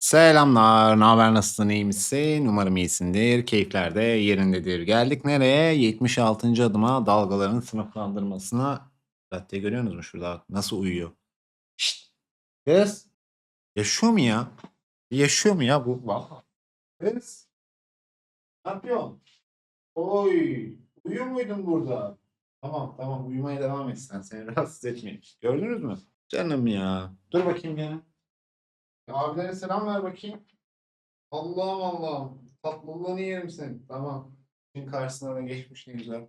Selamlar, ne haber, nasılsın, iyi misin? Umarım iyisindir, keyifler de yerindedir. Geldik nereye? 76. adıma dalgaların sınıflandırmasına. Zaten görüyorsunuz mu şurada nasıl uyuyor? Şşt, kız. Yaşıyor mu ya? Yaşıyor mu ya bu? Vallahi. Kız. Ne yapıyorsun? Oy, uyuyor muydun burada? Tamam tamam uyumaya devam et sen. Seni rahatsız etmeyeyim. Gördünüz mü? Canım ya. Dur bakayım ya. Ya Abilere selam ver bakayım. Allah'ım Allah'ım. Tatlılığını yerim senin. Tamam. Şimdi karşısına da geçmiş ne güzel.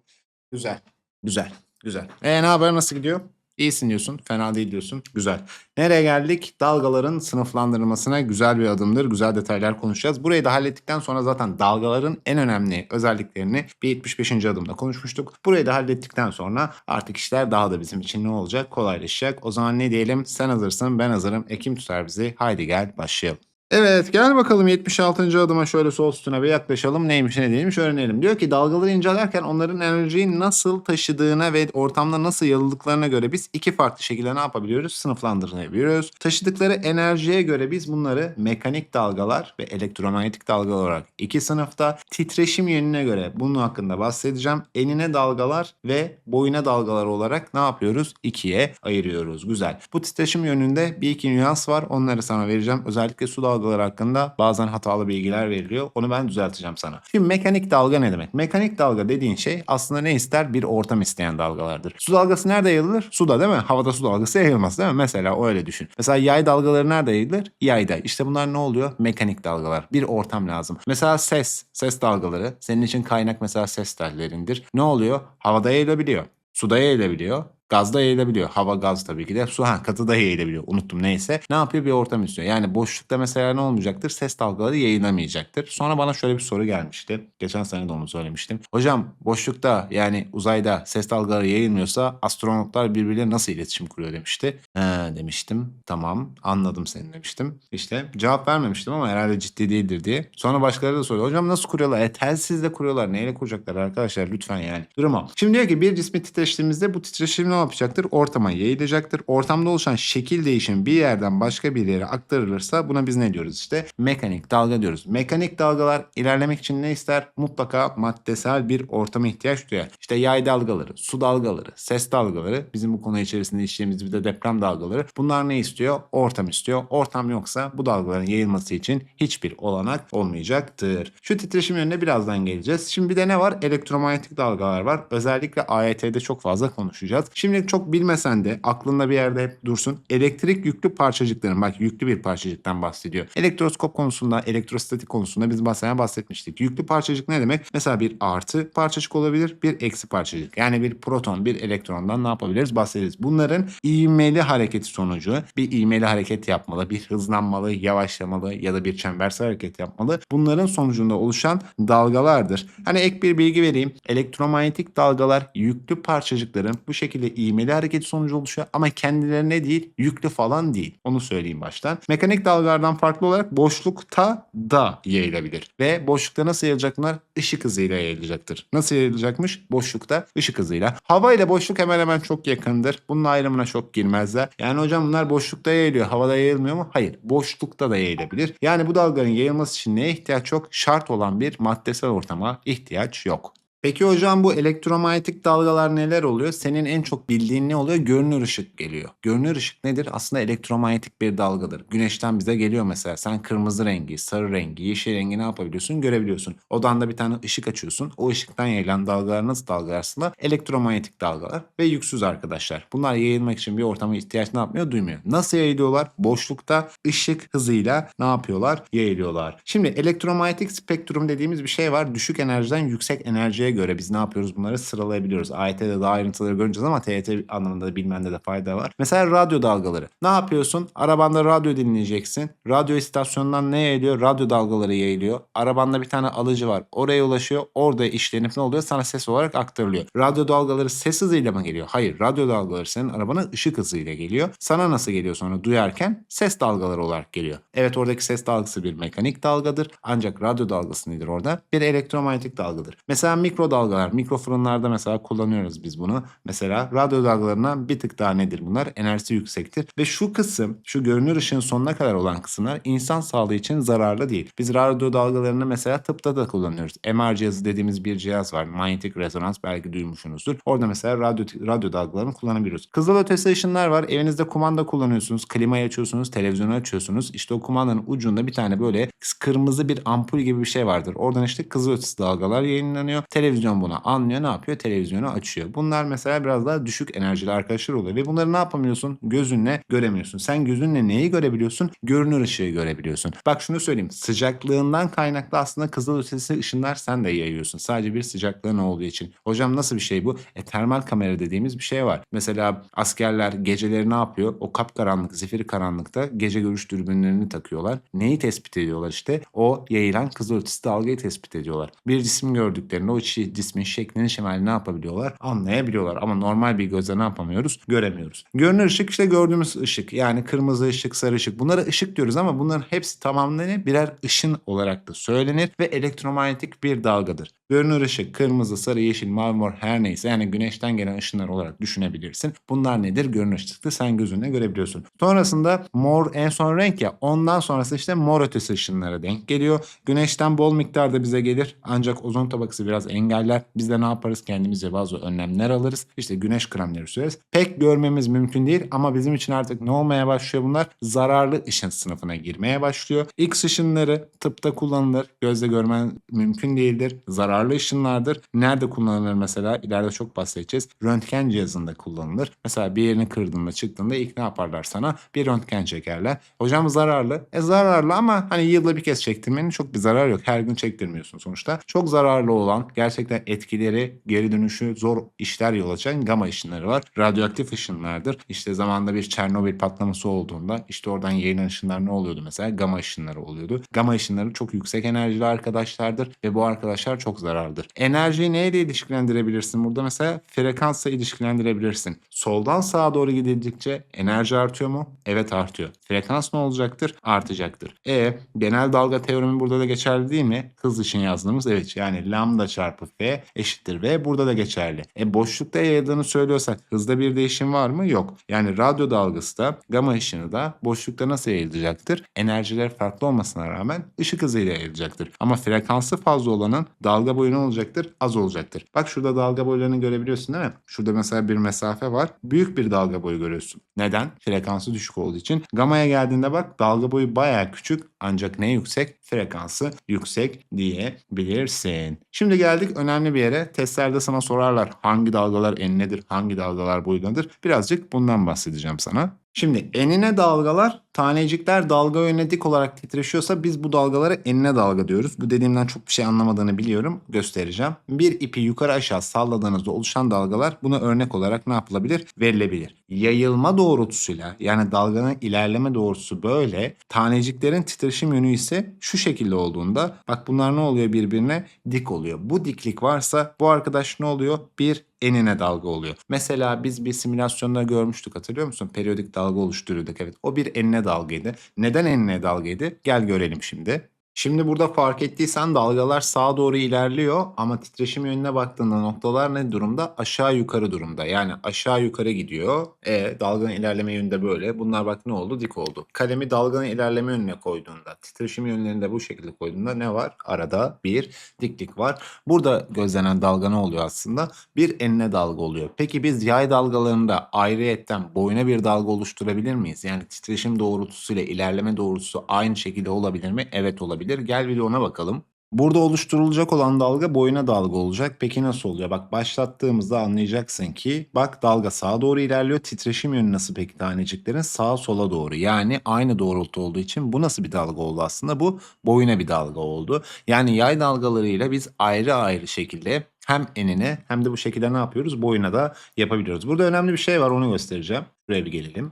Güzel. Güzel. Güzel. E ne haber nasıl gidiyor? İyisin diyorsun. Fena değil diyorsun. Güzel. Nereye geldik? Dalgaların sınıflandırılmasına güzel bir adımdır. Güzel detaylar konuşacağız. Burayı da hallettikten sonra zaten dalgaların en önemli özelliklerini bir 75. adımda konuşmuştuk. Burayı da hallettikten sonra artık işler daha da bizim için ne olacak? Kolaylaşacak. O zaman ne diyelim? Sen hazırsın, ben hazırım. Ekim tutar bizi. Haydi gel başlayalım. Evet gel bakalım 76. adıma şöyle sol üstüne bir yaklaşalım. Neymiş ne değilmiş öğrenelim. Diyor ki dalgaları incelerken onların enerjiyi nasıl taşıdığına ve ortamda nasıl yayıldıklarına göre biz iki farklı şekilde ne yapabiliyoruz? Sınıflandırabiliyoruz. Taşıdıkları enerjiye göre biz bunları mekanik dalgalar ve elektromanyetik dalgalar olarak iki sınıfta titreşim yönüne göre bunun hakkında bahsedeceğim. Enine dalgalar ve boyuna dalgalar olarak ne yapıyoruz? İkiye ayırıyoruz. Güzel. Bu titreşim yönünde bir iki nüans var. Onları sana vereceğim. Özellikle su dalgaları hakkında bazen hatalı bilgiler veriliyor. Onu ben düzelteceğim sana. Şimdi mekanik dalga ne demek? Mekanik dalga dediğin şey aslında ne ister? Bir ortam isteyen dalgalardır. Su dalgası nerede yayılır? Suda değil mi? Havada su dalgası yayılmaz değil mi? Mesela öyle düşün. Mesela yay dalgaları nerede yayılır? Yayda. İşte bunlar ne oluyor? Mekanik dalgalar. Bir ortam lazım. Mesela ses. Ses dalgaları. Senin için kaynak mesela ses tellerindir. Ne oluyor? Havada yayılabiliyor. Suda yayılabiliyor. Gazda yayılabiliyor. Hava gaz tabii ki de. Su ha katıda yayılabiliyor. Unuttum neyse. Ne yapıyor? Bir ortam istiyor. Yani boşlukta mesela ne olmayacaktır? Ses dalgaları yayınlamayacaktır. Sonra bana şöyle bir soru gelmişti. Geçen sene de onu söylemiştim. Hocam boşlukta yani uzayda ses dalgaları yayılmıyorsa astronotlar birbirleriyle nasıl iletişim kuruyor demişti. He demiştim. Tamam anladım seni demiştim. İşte cevap vermemiştim ama herhalde ciddi değildir diye. Sonra başkaları da soruyor. Hocam nasıl kuruyorlar? E telsizle kuruyorlar. Neyle kuracaklar arkadaşlar? Lütfen yani. Durum o. Şimdi diyor ki bir cismi titreştiğimizde bu titreşim ne yapacaktır? Ortama yayılacaktır. Ortamda oluşan şekil değişimi bir yerden başka bir yere aktarılırsa buna biz ne diyoruz işte? Mekanik dalga diyoruz. Mekanik dalgalar ilerlemek için ne ister? Mutlaka maddesel bir ortama ihtiyaç duyar. İşte yay dalgaları, su dalgaları, ses dalgaları, bizim bu konu içerisinde işlediğimiz bir de deprem dalgaları. Bunlar ne istiyor? Ortam istiyor. Ortam yoksa bu dalgaların yayılması için hiçbir olanak olmayacaktır. Şu titreşim yönüne birazdan geleceğiz. Şimdi bir de ne var? Elektromanyetik dalgalar var. Özellikle AYT'de çok fazla konuşacağız. Şimdi çok bilmesen de aklında bir yerde hep dursun. Elektrik yüklü parçacıkların bak yüklü bir parçacıktan bahsediyor. Elektroskop konusunda, elektrostatik konusunda biz basaya bahsetmiştik. Yüklü parçacık ne demek? Mesela bir artı parçacık olabilir, bir eksi parçacık. Yani bir proton, bir elektrondan ne yapabiliriz? Bahsederiz. Bunların ivmeli hareketi sonucu bir ivmeli hareket yapmalı, bir hızlanmalı, yavaşlamalı ya da bir çembersel hareket yapmalı. Bunların sonucunda oluşan dalgalardır. Hani ek bir bilgi vereyim. Elektromanyetik dalgalar yüklü parçacıkların bu şekilde ivmeli hareketi sonucu oluşuyor ama kendilerine değil, yüklü falan değil. Onu söyleyeyim baştan. Mekanik dalgalardan farklı olarak boşlukta da yayılabilir. Ve boşlukta nasıl yayılacak bunlar? Işık hızıyla yayılacaktır. Nasıl yayılacakmış? Boşlukta ışık hızıyla. Hava ile boşluk hemen hemen çok yakındır. Bunun ayrımına çok girmezler. Yani hocam bunlar boşlukta yayılıyor. Havada yayılmıyor mu? Hayır. Boşlukta da yayılabilir. Yani bu dalgaların yayılması için neye ihtiyaç yok? Şart olan bir maddesel ortama ihtiyaç yok. Peki hocam bu elektromanyetik dalgalar neler oluyor? Senin en çok bildiğin ne oluyor? Görünür ışık geliyor. Görünür ışık nedir? Aslında elektromanyetik bir dalgadır. Güneşten bize geliyor mesela. Sen kırmızı rengi, sarı rengi, yeşil rengi ne yapabiliyorsun? Görebiliyorsun. Odanda bir tane ışık açıyorsun. O ışıktan yayılan dalgalar nasıl dalgalar aslında? Elektromanyetik dalgalar ve yüksüz arkadaşlar. Bunlar yayılmak için bir ortama ihtiyaç ne yapmıyor? Duymuyor. Nasıl yayılıyorlar? Boşlukta ışık hızıyla ne yapıyorlar? Yayılıyorlar. Şimdi elektromanyetik spektrum dediğimiz bir şey var. Düşük enerjiden yüksek enerjiye göre biz ne yapıyoruz bunları sıralayabiliyoruz. AYT'de daha ayrıntıları göreceğiz ama TYT anlamında da bilmende de fayda var. Mesela radyo dalgaları. Ne yapıyorsun? Arabanda radyo dinleyeceksin. Radyo istasyonundan ne yayılıyor? Radyo dalgaları yayılıyor. Arabanda bir tane alıcı var. Oraya ulaşıyor. Orada işlenip ne oluyor? Sana ses olarak aktarılıyor. Radyo dalgaları ses hızıyla mı geliyor? Hayır. Radyo dalgaları senin arabana ışık hızıyla geliyor. Sana nasıl geliyor sonra duyarken? Ses dalgaları olarak geliyor. Evet oradaki ses dalgası bir mekanik dalgadır. Ancak radyo dalgası nedir orada? Bir elektromanyetik dalgadır. Mesela mikro mikrodalgalar, mikro fırınlarda mesela kullanıyoruz biz bunu. Mesela radyo dalgalarından bir tık daha nedir bunlar? Enerjisi yüksektir. Ve şu kısım, şu görünür ışığın sonuna kadar olan kısımlar insan sağlığı için zararlı değil. Biz radyo dalgalarını mesela tıpta da kullanıyoruz. MR cihazı dediğimiz bir cihaz var. Manyetik rezonans belki duymuşsunuzdur. Orada mesela radyo, radyo dalgalarını kullanabiliyoruz. Kızılötesi ışınlar var. Evinizde kumanda kullanıyorsunuz. Klimayı açıyorsunuz, televizyonu açıyorsunuz. İşte o kumandanın ucunda bir tane böyle kırmızı bir ampul gibi bir şey vardır. Oradan işte kızılötesi dalgalar yayınlanıyor. Televizyon bunu anlıyor. Ne yapıyor? Televizyonu açıyor. Bunlar mesela biraz daha düşük enerjili arkadaşlar oluyor. Ve bunları ne yapamıyorsun? Gözünle göremiyorsun. Sen gözünle neyi görebiliyorsun? Görünür ışığı görebiliyorsun. Bak şunu söyleyeyim. Sıcaklığından kaynaklı aslında kızılötesi ışınlar sen de yayıyorsun. Sadece bir sıcaklığın olduğu için. Hocam nasıl bir şey bu? E termal kamera dediğimiz bir şey var. Mesela askerler geceleri ne yapıyor? O kapkaranlık, zifiri karanlıkta gece görüş dürbünlerini takıyorlar. Neyi tespit ediyorlar işte? O yayılan kızılötesi dalgayı tespit ediyorlar. Bir cisim gördüklerinde o çi- cismin şeklini şemalini ne yapabiliyorlar? Anlayabiliyorlar. Ama normal bir gözle ne yapamıyoruz? Göremiyoruz. Görünür ışık işte gördüğümüz ışık. Yani kırmızı ışık, sarı ışık. Bunlara ışık diyoruz ama bunların hepsi tamamlanır birer ışın olarak da söylenir ve elektromanyetik bir dalgadır. Görünür ışık kırmızı, sarı, yeşil, mavi, mor her neyse yani güneşten gelen ışınlar olarak düşünebilirsin. Bunlar nedir? Görünür ışıkta sen gözünle görebiliyorsun. Sonrasında mor en son renk ya ondan sonrası işte mor ötesi ışınlara denk geliyor. Güneşten bol miktarda bize gelir ancak ozon tabakası biraz engeller. Biz de ne yaparız? Kendimizce bazı önlemler alırız. İşte güneş kremleri süreriz. Pek görmemiz mümkün değil ama bizim için artık ne olmaya başlıyor bunlar? Zararlı ışın sınıfına girmeye başlıyor. X ışınları tıpta kullanılır. Gözle görmen mümkün değildir. Zararlı ışınlardır. Nerede kullanılır mesela? İleride çok bahsedeceğiz. Röntgen cihazında kullanılır. Mesela bir yerini kırdığında çıktığında ilk ne yaparlar sana? Bir röntgen çekerler. Hocam zararlı. E zararlı ama hani yılda bir kez çektirmenin çok bir zarar yok. Her gün çektirmiyorsun sonuçta. Çok zararlı olan gerçekten etkileri geri dönüşü zor işler yol açan gama ışınları var. Radyoaktif ışınlardır. İşte zamanda bir Çernobil patlaması olduğunda işte oradan yayılan ışınlar ne oluyordu mesela? Gama ışınları oluyordu. Gama ışınları çok yüksek enerjili arkadaşlardır ve bu arkadaşlar çok zararlıdır. Enerjiyi neyle ilişkilendirebilirsin? Burada mesela frekansla ilişkilendirebilirsin. Soldan sağa doğru gidildikçe enerji artıyor mu? Evet artıyor. Frekans ne olacaktır? Artacaktır. E genel dalga teoremi burada da geçerli değil mi? Hız için yazdığımız evet yani lambda çarpı f eşittir v burada da geçerli. E boşlukta yayıldığını söylüyorsak hızda bir değişim var mı? Yok. Yani radyo dalgası da gama ışını da boşlukta nasıl yayılacaktır? Enerjiler farklı olmasına rağmen ışık hızıyla yayılacaktır. Ama frekansı fazla olanın dalga boyu ne olacaktır? Az olacaktır. Bak şurada dalga boylarını görebiliyorsun değil mi? Şurada mesela bir mesafe var. Büyük bir dalga boyu görüyorsun. Neden? Frekansı düşük olduğu için. Gamaya geldiğinde bak dalga boyu baya küçük ancak ne yüksek? Frekansı yüksek diyebilirsin. Şimdi geldik önemli bir yere. Testlerde sana sorarlar hangi dalgalar enledir, hangi dalgalar boyundadır. Birazcık bundan bahsedeceğim sana. Şimdi enine dalgalar tanecikler dalga yönüne dik olarak titreşiyorsa biz bu dalgalara enine dalga diyoruz. Bu dediğimden çok bir şey anlamadığını biliyorum. Göstereceğim. Bir ipi yukarı aşağı salladığınızda oluşan dalgalar buna örnek olarak ne yapılabilir? Verilebilir. Yayılma doğrultusuyla yani dalganın ilerleme doğrultusu böyle. Taneciklerin titreşim yönü ise şu şekilde olduğunda bak bunlar ne oluyor birbirine? Dik oluyor. Bu diklik varsa bu arkadaş ne oluyor? Bir enine dalga oluyor. Mesela biz bir simülasyonda görmüştük hatırlıyor musun? Periyodik dalga oluşturuyorduk evet. O bir dalgaydı. Neden enine dalgaydı? Gel görelim şimdi. Şimdi burada fark ettiysen dalgalar sağa doğru ilerliyor ama titreşim yönüne baktığında noktalar ne durumda? Aşağı yukarı durumda. Yani aşağı yukarı gidiyor. E dalganın ilerleme yönü de böyle. Bunlar bak ne oldu? Dik oldu. Kalemi dalganın ilerleme yönüne koyduğunda, titreşim yönlerini de bu şekilde koyduğunda ne var? Arada bir diklik var. Burada gözlenen dalga ne oluyor aslında? Bir enine dalga oluyor. Peki biz yay dalgalarında ayrıyetten boyuna bir dalga oluşturabilir miyiz? Yani titreşim doğrultusuyla ilerleme doğrultusu aynı şekilde olabilir mi? Evet olabilir. Gel bir de ona bakalım. Burada oluşturulacak olan dalga boyuna dalga olacak. Peki nasıl oluyor? Bak başlattığımızda anlayacaksın ki bak dalga sağa doğru ilerliyor. Titreşim yönü nasıl peki taneciklerin? Sağa sola doğru. Yani aynı doğrultu olduğu için bu nasıl bir dalga oldu aslında? Bu boyuna bir dalga oldu. Yani yay dalgalarıyla biz ayrı ayrı şekilde hem enine hem de bu şekilde ne yapıyoruz? Boyuna da yapabiliyoruz. Burada önemli bir şey var onu göstereceğim. Buraya bir gelelim.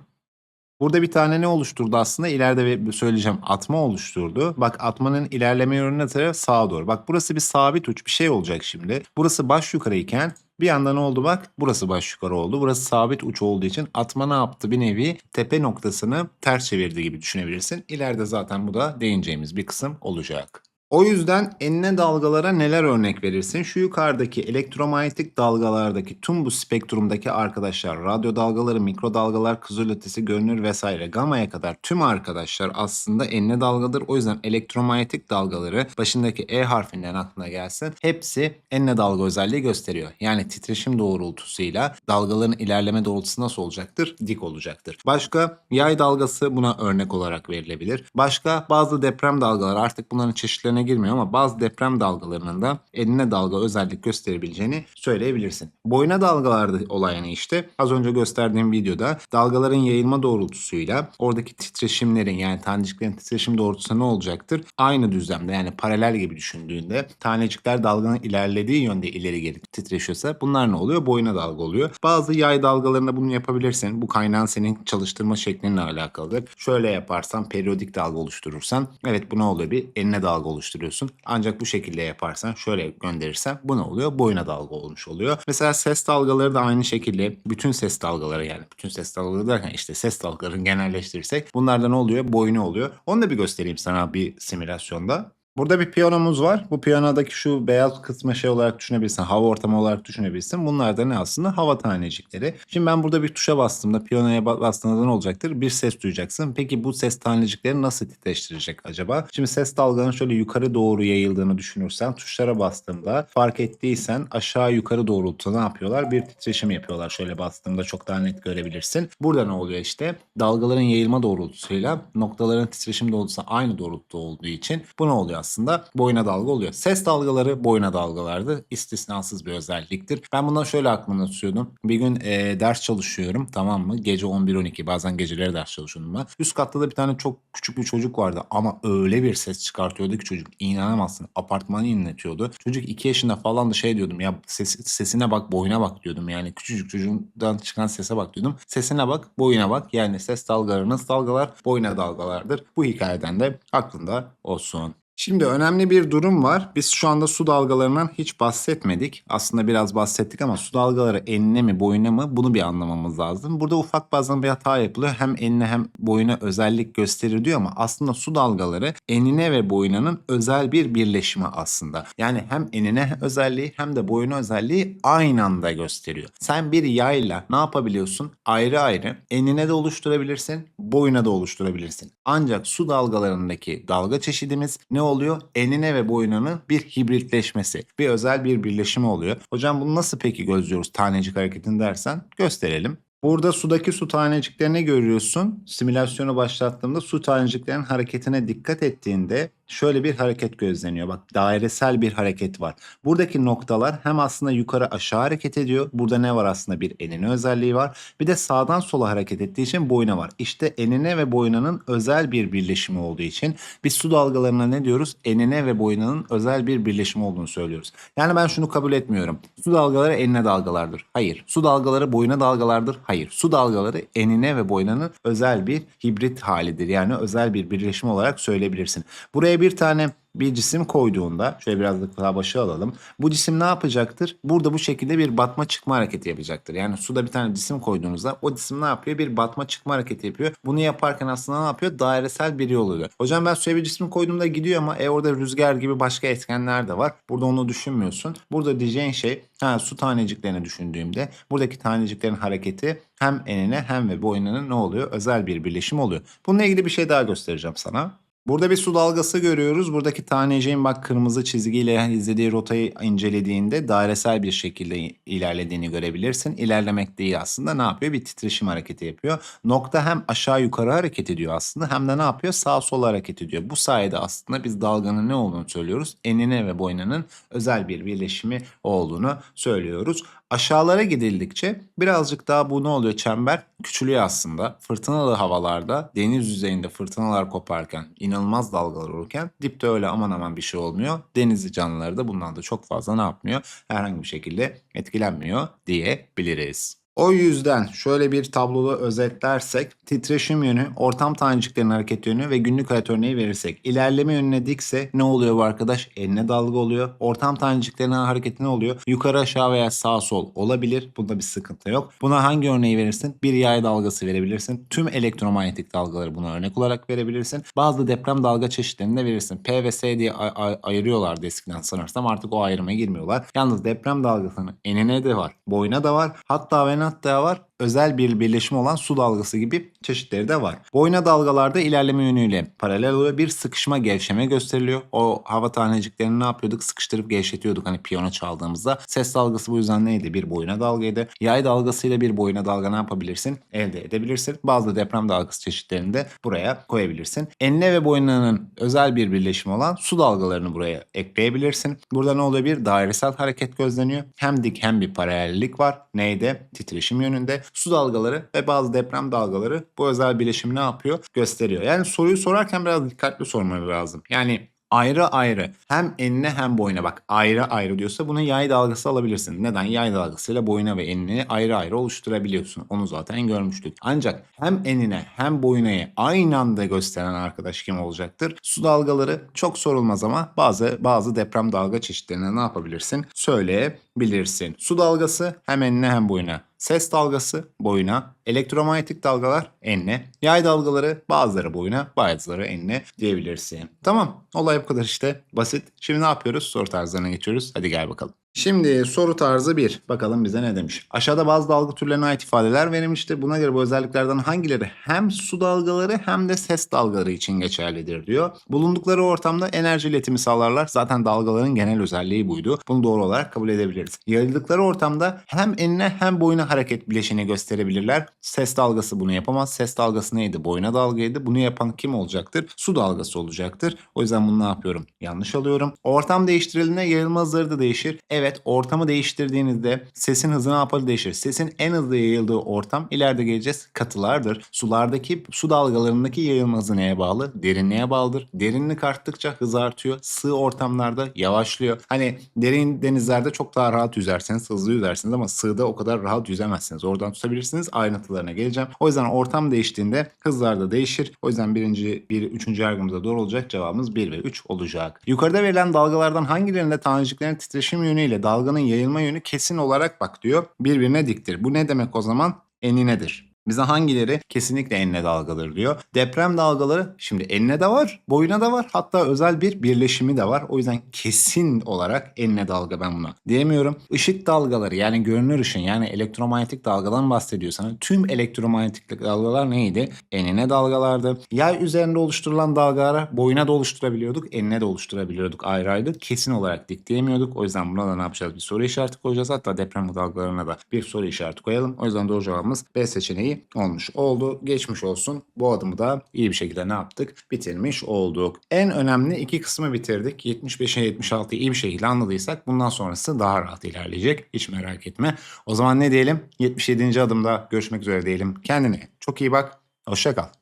Burada bir tane ne oluşturdu aslında? İleride söyleyeceğim atma oluşturdu. Bak atmanın ilerleme yönü ne taraf? Sağa doğru. Bak burası bir sabit uç bir şey olacak şimdi. Burası baş yukarıyken bir anda ne oldu bak? Burası baş yukarı oldu. Burası sabit uç olduğu için atma ne yaptı? Bir nevi tepe noktasını ters çevirdi gibi düşünebilirsin. İleride zaten bu da değineceğimiz bir kısım olacak. O yüzden enine dalgalara neler örnek verirsin? Şu yukarıdaki elektromanyetik dalgalardaki tüm bu spektrumdaki arkadaşlar, radyo dalgaları, mikrodalgalar, kızılötesi, görünür vesaire gamaya kadar tüm arkadaşlar aslında enine dalgadır. O yüzden elektromanyetik dalgaları başındaki E harfinden aklına gelsin. Hepsi enine dalga özelliği gösteriyor. Yani titreşim doğrultusuyla dalgaların ilerleme doğrultusu nasıl olacaktır? Dik olacaktır. Başka yay dalgası buna örnek olarak verilebilir. Başka bazı deprem dalgaları artık bunların çeşitlerine girmiyor ama bazı deprem dalgalarının da enine dalga özellik gösterebileceğini söyleyebilirsin. Boyuna dalgalarda olayını işte az önce gösterdiğim videoda dalgaların yayılma doğrultusuyla oradaki titreşimlerin yani taneciklerin titreşim doğrultusu ne olacaktır? Aynı düzlemde yani paralel gibi düşündüğünde tanecikler dalganın ilerlediği yönde ileri geri titreşiyorsa bunlar ne oluyor? Boyuna dalga oluyor. Bazı yay dalgalarında bunu yapabilirsin. Bu kaynağın senin çalıştırma şeklinle alakalıdır. Şöyle yaparsan periyodik dalga oluşturursan evet bu ne oluyor? Bir enine dalga oluşturuyorsun. Ancak bu şekilde yaparsan şöyle gönderirsen bu ne oluyor? Boyuna dalga olmuş oluyor. Mesela ses dalgaları da aynı şekilde bütün ses dalgaları yani bütün ses dalgaları derken işte ses dalgalarını genelleştirirsek bunlarda ne oluyor? Boyunu oluyor. Onu da bir göstereyim sana bir simülasyonda. Burada bir piyanomuz var. Bu piyanodaki şu beyaz kısmı şey olarak düşünebilirsin. Hava ortamı olarak düşünebilirsin. Bunlar da ne aslında? Hava tanecikleri. Şimdi ben burada bir tuşa bastığımda, piyanoya ba- bastığında ne olacaktır? Bir ses duyacaksın. Peki bu ses tanecikleri nasıl titreştirecek acaba? Şimdi ses dalganın şöyle yukarı doğru yayıldığını düşünürsen tuşlara bastığımda fark ettiysen aşağı yukarı doğrultuda ne yapıyorlar? Bir titreşim yapıyorlar. Şöyle bastığımda çok daha net görebilirsin. Burada ne oluyor işte? Dalgaların yayılma doğrultusuyla noktaların titreşim doğrultusu aynı doğrultuda olduğu için bu ne oluyor aslında? Boyuna dalga oluyor. Ses dalgaları boyuna dalgalardı. İstisnasız bir özelliktir. Ben bundan şöyle aklımda tutuyordum. Bir gün e, ders çalışıyorum tamam mı? Gece 11-12 bazen geceleri ders çalışıyordum ben. Üst katta da bir tane çok küçük bir çocuk vardı ama öyle bir ses çıkartıyordu ki çocuk inanamazsın. Apartmanı inletiyordu. Çocuk 2 yaşında falan da şey diyordum ya ses, sesine bak boyuna bak diyordum. Yani küçücük çocuğundan çıkan sese bak diyordum. Sesine bak boyuna bak yani ses dalgaları dalgalar boyuna dalgalardır. Bu hikayeden de aklında olsun. Şimdi önemli bir durum var. Biz şu anda su dalgalarından hiç bahsetmedik. Aslında biraz bahsettik ama su dalgaları enine mi boyuna mı bunu bir anlamamız lazım. Burada ufak bazen bir hata yapılıyor. Hem enine hem boyuna özellik gösterir diyor ama aslında su dalgaları enine ve boyunanın özel bir birleşimi aslında. Yani hem enine özelliği hem de boyuna özelliği aynı anda gösteriyor. Sen bir yayla ne yapabiliyorsun? Ayrı ayrı enine de oluşturabilirsin, boyuna da oluşturabilirsin. Ancak su dalgalarındaki dalga çeşidimiz ne oluyor? Enine ve boyunanın bir hibritleşmesi. Bir özel bir birleşimi oluyor. Hocam bunu nasıl peki gözlüyoruz tanecik hareketini dersen gösterelim. Burada sudaki su taneciklerini görüyorsun. Simülasyonu başlattığımda su taneciklerinin hareketine dikkat ettiğinde şöyle bir hareket gözleniyor. Bak dairesel bir hareket var. Buradaki noktalar hem aslında yukarı aşağı hareket ediyor. Burada ne var aslında bir enine özelliği var. Bir de sağdan sola hareket ettiği için boyuna var. İşte enine ve boyunanın özel bir birleşimi olduğu için biz su dalgalarına ne diyoruz? Enine ve boyunanın özel bir birleşimi olduğunu söylüyoruz. Yani ben şunu kabul etmiyorum. Su dalgaları enine dalgalardır. Hayır. Su dalgaları boyuna dalgalardır. Hayır. Su dalgaları enine ve boyunanın özel bir hibrit halidir. Yani özel bir birleşim olarak söyleyebilirsin. Buraya bir tane bir cisim koyduğunda şöyle biraz daha başa alalım. Bu cisim ne yapacaktır? Burada bu şekilde bir batma çıkma hareketi yapacaktır. Yani suda bir tane cisim koyduğunuzda o cisim ne yapıyor? Bir batma çıkma hareketi yapıyor. Bunu yaparken aslında ne yapıyor? Dairesel bir yol oluyor. Hocam ben suya bir cisim koyduğumda gidiyor ama e orada rüzgar gibi başka etkenler de var. Burada onu düşünmüyorsun. Burada diyeceğin şey ha, su taneciklerini düşündüğümde buradaki taneciklerin hareketi hem enine hem ve boynunun ne oluyor? Özel bir birleşim oluyor. Bununla ilgili bir şey daha göstereceğim sana. Burada bir su dalgası görüyoruz. Buradaki taneciğin bak kırmızı çizgiyle izlediği rotayı incelediğinde dairesel bir şekilde ilerlediğini görebilirsin. İlerlemek değil aslında ne yapıyor? Bir titreşim hareketi yapıyor. Nokta hem aşağı yukarı hareket ediyor aslında hem de ne yapıyor? Sağa sola hareket ediyor. Bu sayede aslında biz dalganın ne olduğunu söylüyoruz. Enine ve boynunun özel bir birleşimi olduğunu söylüyoruz. Aşağılara gidildikçe birazcık daha bu ne oluyor? Çember küçülüyor aslında. Fırtınalı havalarda deniz yüzeyinde fırtınalar koparken, inanılmaz dalgalar olurken dipte öyle aman aman bir şey olmuyor. Denizli canlıları da bundan da çok fazla ne yapmıyor? Herhangi bir şekilde etkilenmiyor diyebiliriz. O yüzden şöyle bir tabloda özetlersek titreşim yönü, ortam taneciklerinin hareket yönü ve günlük hayat örneği verirsek ilerleme yönüne dikse ne oluyor bu arkadaş? Eline dalga oluyor. Ortam taneciklerinin hareketi ne oluyor? Yukarı aşağı veya sağ sol olabilir. Bunda bir sıkıntı yok. Buna hangi örneği verirsin? Bir yay dalgası verebilirsin. Tüm elektromanyetik dalgaları buna örnek olarak verebilirsin. Bazı deprem dalga çeşitlerini de verirsin. P ve S diye ay- ay- ayırıyorlardı eskiden sanırsam artık o ayrıma girmiyorlar. Yalnız deprem dalgasının enine de var, boyuna da var. Hatta ve hatta var özel bir birleşim olan su dalgası gibi çeşitleri de var. Boyna dalgalarda ilerleme yönüyle paralel oluyor. Bir sıkışma gevşeme gösteriliyor. O hava taneciklerini ne yapıyorduk? Sıkıştırıp gevşetiyorduk hani piyano çaldığımızda. Ses dalgası bu yüzden neydi? Bir boyuna dalgaydı. Yay dalgasıyla bir boyuna dalga ne yapabilirsin? Elde edebilirsin. Bazı deprem dalgası çeşitlerini de buraya koyabilirsin. Enine ve boynanın özel bir birleşimi olan su dalgalarını buraya ekleyebilirsin. Burada ne oluyor? Bir dairesel hareket gözleniyor. Hem dik hem bir paralellik var. Neyde? Titreşim yönünde. Su dalgaları ve bazı deprem dalgaları bu özel birleşimi ne yapıyor? Gösteriyor. Yani soruyu sorarken biraz dikkatli sormanız lazım. Yani ayrı ayrı hem enine hem boyuna bak ayrı ayrı diyorsa bunu yay dalgası alabilirsin. Neden? Yay dalgasıyla boyuna ve enini ayrı ayrı oluşturabiliyorsun. Onu zaten görmüştük. Ancak hem enine hem boyunayı aynı anda gösteren arkadaş kim olacaktır? Su dalgaları çok sorulmaz ama bazı bazı deprem dalga çeşitlerine ne yapabilirsin? Söyleyebilirsin. Su dalgası hem enine hem boyuna. Ses dalgası boyuna, elektromanyetik dalgalar enine, yay dalgaları bazıları boyuna, bazıları enine diyebilirsin. Tamam, olay bu kadar işte. Basit. Şimdi ne yapıyoruz? Soru tarzlarına geçiyoruz. Hadi gel bakalım. Şimdi soru tarzı 1. Bakalım bize ne demiş. Aşağıda bazı dalga türlerine ait ifadeler verilmiştir. Buna göre bu özelliklerden hangileri hem su dalgaları hem de ses dalgaları için geçerlidir diyor. Bulundukları ortamda enerji iletimi sağlarlar. Zaten dalgaların genel özelliği buydu. Bunu doğru olarak kabul edebiliriz. Yayıldıkları ortamda hem enine hem boyuna hareket bileşini gösterebilirler. Ses dalgası bunu yapamaz. Ses dalgası neydi? Boyuna dalgaydı. Bunu yapan kim olacaktır? Su dalgası olacaktır. O yüzden bunu ne yapıyorum? Yanlış alıyorum. Ortam değiştirildiğinde yayılma hızları da değişir. Evet ortamı değiştirdiğinizde sesin hızı ne yapar değişir. Sesin en hızlı yayıldığı ortam ileride geleceğiz katılardır. Sulardaki su dalgalarındaki yayılma hızı neye bağlı? Derinliğe bağlıdır. Derinlik arttıkça hız artıyor. Sığ ortamlarda yavaşlıyor. Hani derin denizlerde çok daha rahat yüzersiniz, hızlı yüzersiniz ama sığda o kadar rahat yüzemezsiniz. Oradan tutabilirsiniz. Ayrıntılarına geleceğim. O yüzden ortam değiştiğinde hızlar da değişir. O yüzden birinci, bir, üçüncü yargımızda doğru olacak cevabımız 1 ve 3 olacak. Yukarıda verilen dalgalardan hangilerinde taneciklerin titreşim yönüyle dalganın yayılma yönü kesin olarak bak diyor. Birbirine diktir. Bu ne demek o zaman? Eninedir. Bize hangileri kesinlikle enine dalgaları diyor. Deprem dalgaları şimdi enine de var, boyuna da var. Hatta özel bir birleşimi de var. O yüzden kesin olarak enine dalga ben buna diyemiyorum. Işık dalgaları yani görünür ışın yani elektromanyetik dalgadan bahsediyor sana. Tüm elektromanyetik dalgalar neydi? Enine dalgalardı. Yay üzerinde oluşturulan dalgaları boyuna da oluşturabiliyorduk, enine de oluşturabiliyorduk ayrı ayrı. Kesin olarak dik diyemiyorduk. O yüzden buna da ne yapacağız? Bir soru işareti koyacağız. Hatta deprem dalgalarına da bir soru işareti koyalım. O yüzden doğru cevabımız B seçeneği olmuş oldu. Geçmiş olsun. Bu adımı da iyi bir şekilde ne yaptık? Bitirmiş olduk. En önemli iki kısmı bitirdik. 75'e 76'yı iyi bir şekilde anladıysak bundan sonrası daha rahat ilerleyecek. Hiç merak etme. O zaman ne diyelim? 77. adımda görüşmek üzere diyelim. Kendine çok iyi bak. Hoşça kal.